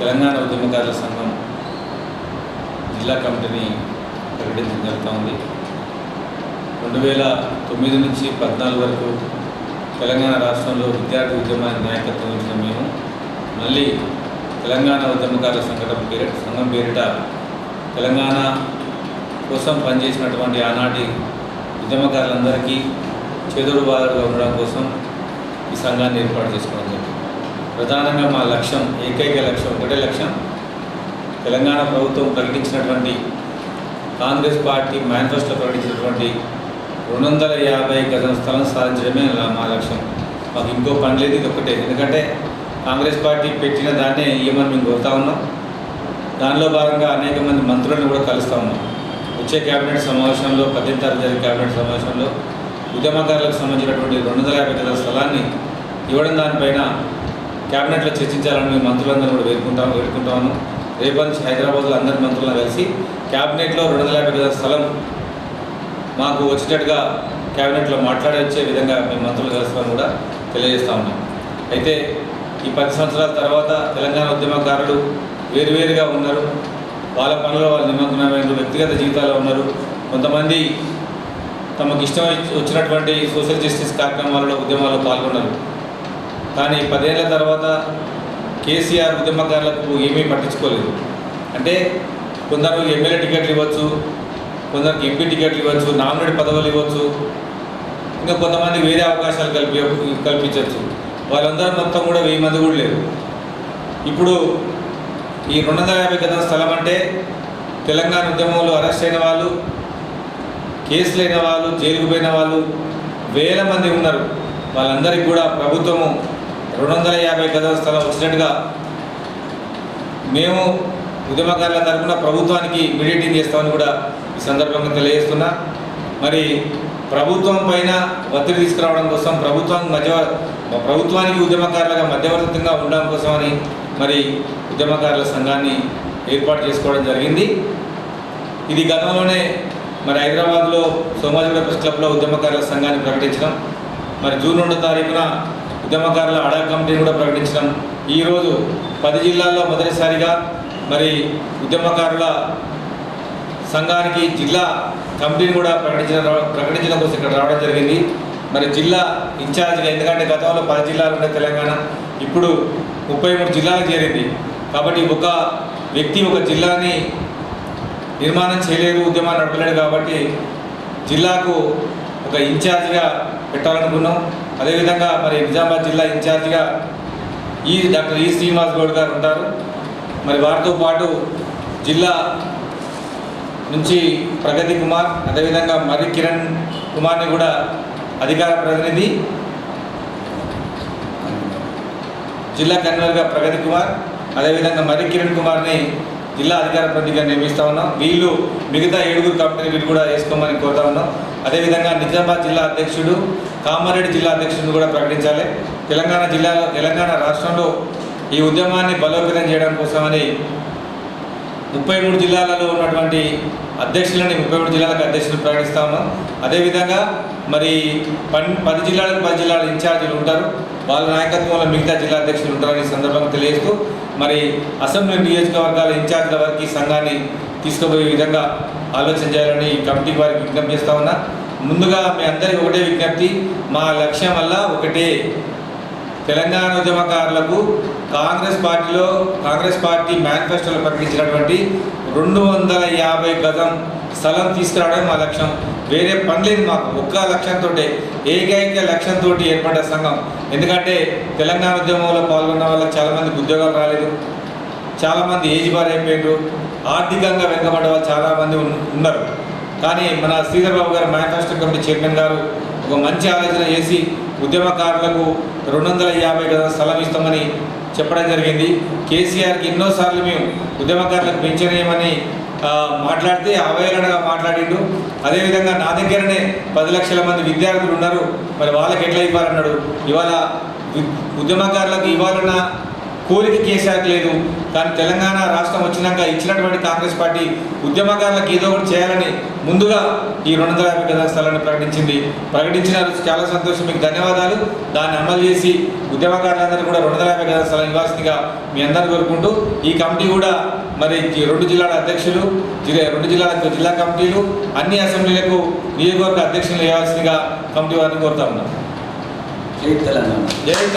తెలంగాణ ఉద్యమకారుల సంఘం జిల్లా కమిటీని ప్రకటించడం జరుగుతూ ఉంది. రెండు వేల తొమ్మిది నుంచి పద్నాలుగు వరకు తెలంగాణ రాష్ట్రంలో విద్యార్థి ఉద్యమానికి నాయకత్వం ఇచ్చిన మేము మళ్ళీ తెలంగాణ ఉద్యమకారుల సంఘటన పేరిట సంఘం పేరిట తెలంగాణ కోసం పనిచేసినటువంటి ఆనాటి ఉద్యమకారులందరికీ చేదోడు బాధలుగా ఉండడం కోసం ఈ సంఘాన్ని ఏర్పాటు చేసుకోవడం జరిగింది. ప్రధానంగా మా లక్ష్యం ఏకైక లక్ష్యం ఒకటే లక్ష్యం తెలంగాణ ప్రభుత్వం ప్రకటించినటువంటి కాంగ్రెస్ పార్టీ మేనిఫెస్టో ప్రకటించినటువంటి రెండు వందల యాభై గజం స్థలం సాధించడమే మా లక్ష్యం. మాకు ఇంకో పని లేదు ఇది ఒకటే ఎందుకంటే కాంగ్రెస్ పార్టీ పెట్టిన దాన్నే ఇవ్వమని మేము కోరుతా ఉన్నాం. దానిలో భాగంగా అనేక మంది మంత్రులను కూడా కలుస్తూ ఉన్నాం. వచ్చే కేబినెట్ సమావేశంలో పద్దెనిమిది తారీఖు జరిగే కేబినెట్ సమావేశంలో ఉద్యమకారులకు సంబంధించినటువంటి రెండు వందల యాభై గజాల స్థలాన్ని ఇవ్వడం దానిపైన క్యాబినెట్లో చర్చించాలని మేము మంత్రులందరూ కూడా వేడుకుంటాం వేడుకుంటాము. రేపటి నుంచి హైదరాబాద్లో అందరి మంత్రులను కలిసి క్యాబినెట్లో రెండు వందల యాభై గజాల స్థలం మాకు వచ్చేటట్టుగా క్యాబినెట్లో మాట్లాడొచ్చే విధంగా మేము మంత్రులు కలుస్తామని కూడా తెలియజేస్తాము ఉన్నాం. అయితే ఈ పది సంవత్సరాల తర్వాత తెలంగాణ ఉద్యమకారులు వేరువేరుగా ఉన్నారు. వాళ్ళ పనుల్లో వాళ్ళు నిమగ్నమైన వ్యక్తిగత జీవితాల్లో ఉన్నారు. కొంతమంది తమకు ఇష్టం వచ్చినటువంటి సోషల్ జస్టిస్ కార్యక్రమాలలో ఉద్యమాల్లో పాల్గొన్నారు. కానీ పదేళ్ళ తర్వాత కేసీఆర్ ఉద్యమకారులకు ఏమీ పట్టించుకోలేదు. అంటే కొందరు ఎమ్మెల్యే టికెట్లు ఇవ్వచ్చు కొందరికి ఎంపీ టికెట్లు ఇవ్వచ్చు నామినేట్ పదవులు ఇవ్వచ్చు ఇంకా కొంతమంది వేరే అవకాశాలు కల్పి కల్పించవచ్చు. వాళ్ళందరూ మొత్తం కూడా వెయ్యి మంది కూడా లేరు. ఇప్పుడు ఈ రెండు వందల యాభై గదం స్థలం అంటే తెలంగాణ ఉద్యమంలో అరెస్ట్ అయిన వాళ్ళు కేసులు అయిన వాళ్ళు జైలుకు పోయిన వాళ్ళు వేల మంది ఉన్నారు. వాళ్ళందరికీ కూడా ప్రభుత్వము రెండు వందల యాభై గజాల స్థలం వచ్చినట్టుగా మేము ఉద్యమకారుల తరఫున ప్రభుత్వానికి మీడియేటింగ్ చేస్తామని కూడా ఈ సందర్భంగా తెలియజేస్తున్నా. మరి ప్రభుత్వం పైన ఒత్తిడి తీసుకురావడం కోసం ప్రభుత్వం మధ్య ప్రభుత్వానికి ఉద్యమకారులుగా మధ్యవర్తిగా ఉండడం కోసమని మరి ఉద్యమకారుల సంఘాన్ని ఏర్పాటు చేసుకోవడం జరిగింది. ఇది గతంలోనే మరి హైదరాబాద్లో సోమాజిగూడ ప్రెస్ క్లబ్లో ఉద్యమకారుల సంఘాన్ని ప్రకటించడం. మరి జూన్ రెండో తారీఖున ఉద్యమకారుల అడా కమిటీని కూడా ప్రకటించడం. ఈరోజు పది జిల్లాల్లో మొదటిసారిగా మరి ఉద్యమకారుల సంఘానికి జిల్లా కమిటీని కూడా ప్రకటించిన ప్రకటించడం కోసం ఇక్కడ రావడం జరిగింది. మరి జిల్లా ఇన్ఛార్జిగా ఎందుకంటే గతంలో పది జిల్లాలు ఉండే తెలంగాణ ఇప్పుడు ముప్పై మూడు జిల్లాలకు చేరింది. కాబట్టి ఒక వ్యక్తి ఒక జిల్లాని నిర్మాణం చేయలేరు ఉద్యమాన్ని నడపలేడు కాబట్టి జిల్లాకు ఒక ఇన్ఛార్జిగా పెట్టాలనుకున్నాం. అదేవిధంగా మరి నిజామాబాద్ జిల్లా ఇన్ఛార్జిగా ఈ డాక్టర్ ఈ శ్రీనివాస్ గౌడ్ గారు ఉంటారు. మరి వారితో పాటు జిల్లా నుంచి ప్రగతి కుమార్ అదేవిధంగా మరి కిరణ్ కుమార్ని కూడా అధికార ప్రతినిధి జిల్లా కన్వీనర్గా ప్రగతి కుమార్ అదేవిధంగా మరి కిరణ్ కుమార్ని జిల్లా అధికార ప్రతిగా నియమిస్తా ఉన్నాం. వీళ్ళు మిగతా ఏడుగురు కంపెనీ వీళ్ళు కూడా వేసుకోమని కోరుతా ఉన్నాం. అదేవిధంగా నిజామాబాద్ జిల్లా అధ్యక్షుడు కామారెడ్డి జిల్లా అధ్యక్షుడిని కూడా ప్రకటించాలి. తెలంగాణ జిల్లాలో తెలంగాణ రాష్ట్రంలో ఈ ఉద్యమాన్ని బలోపేతం చేయడం కోసమని ముప్పై మూడు జిల్లాలలో ఉన్నటువంటి అధ్యక్షులని ముప్పై మూడు జిల్లాలకు అధ్యక్షులు ప్రకటిస్తా ఉన్నాం. అదేవిధంగా మరి పన్ పది జిల్లాలకు పది జిల్లాల ఇన్ఛార్జీలు ఉంటారు. వాళ్ళ నాయకత్వంలో మిగతా జిల్లా అధ్యక్షులు ఉంటారని సందర్భంగా తెలియజేస్తూ మరి అసెంబ్లీ నియోజకవర్గాల ఇన్ఛార్జ్ల వరకు ఈ సంఘాన్ని తీసుకుపోయే విధంగా ఆలోచన చేయాలని ఈ కమిటీ వారికి విజ్ఞప్తి చేస్తా ఉన్నా. ముందుగా మీ అందరికీ ఒకటే విజ్ఞప్తి మా లక్ష్యం వల్ల ఒకటే. తెలంగాణ ఉద్యమకారులకు కాంగ్రెస్ పార్టీలో కాంగ్రెస్ పార్టీ మేనిఫెస్టోలో ప్రకటించినటువంటి రెండు వందల యాభై గజం స్థలం తీసుకురావడం మా లక్ష్యం. వేరే పని లేదు మాకు. ఒక్క లక్ష్యంతో ఏకైక లక్ష్యంతో ఏర్పడ్డ సంఘం. ఎందుకంటే తెలంగాణ ఉద్యమంలో పాల్గొన్న వాళ్ళకి చాలామందికి ఉద్యోగాలు రాలేదు. చాలామంది ఏజ్ బార్ అయిపోయారు ఆర్థికంగా వెనుకబడ్డ వాళ్ళు చాలామంది ఉన్నారు. కానీ మన శ్రీధర్ బాబు గారు మేనిఫెస్టో కమిటీ చైర్మన్ గారు ఒక మంచి ఆలోచన చేసి ఉద్యమకారులకు రెండు వందల యాభై గజాల స్థలం ఇస్తామని చెప్పడం జరిగింది. కేసీఆర్కి ఎన్నోసార్లు మేము ఉద్యమకారులకు పెంచనీయమని మాట్లాడితే అవహేళనగా మాట్లాడిండు. అదేవిధంగా నా దగ్గరనే పది లక్షల మంది విద్యార్థులు ఉన్నారు. మరి వాళ్ళకి ఎట్లా ఇవ్వాలన్నాడు? ఇవాళ ఉద్యమకారులకు ఇవ్వాలన్న కోరిక కేసీఆర్ లేదు. కానీ తెలంగాణ రాష్ట్రం వచ్చినాక ఇచ్చినటువంటి కాంగ్రెస్ పార్టీ ఉద్యమకారులకు ఏదో ఒకటి చేయాలని ముందుగా ఈ రెండు వందల యాభై గజాల స్థలాన్ని ప్రకటించింది. ప్రకటించినారు చాలా సంతోషం. మీకు ధన్యవాదాలు. దాన్ని అమలు చేసి ఉద్యమకారులందరూ కూడా రెండు వందల యాభై గజాల స్థలం ఇవ్వాల్సిందిగా మీ అందరూ కోరుకుంటూ ఈ కమిటీ కూడా మరి ఈ రెండు జిల్లాల అధ్యక్షులు రెండు జిల్లాల జిల్లా కమిటీలు అన్ని అసెంబ్లీలకు నియోజకవర్గ అధ్యక్షులు వేయాల్సిందిగా కమిటీ వారిని కోరుతా ఉన్నాం. జై తెలంగాణ. జై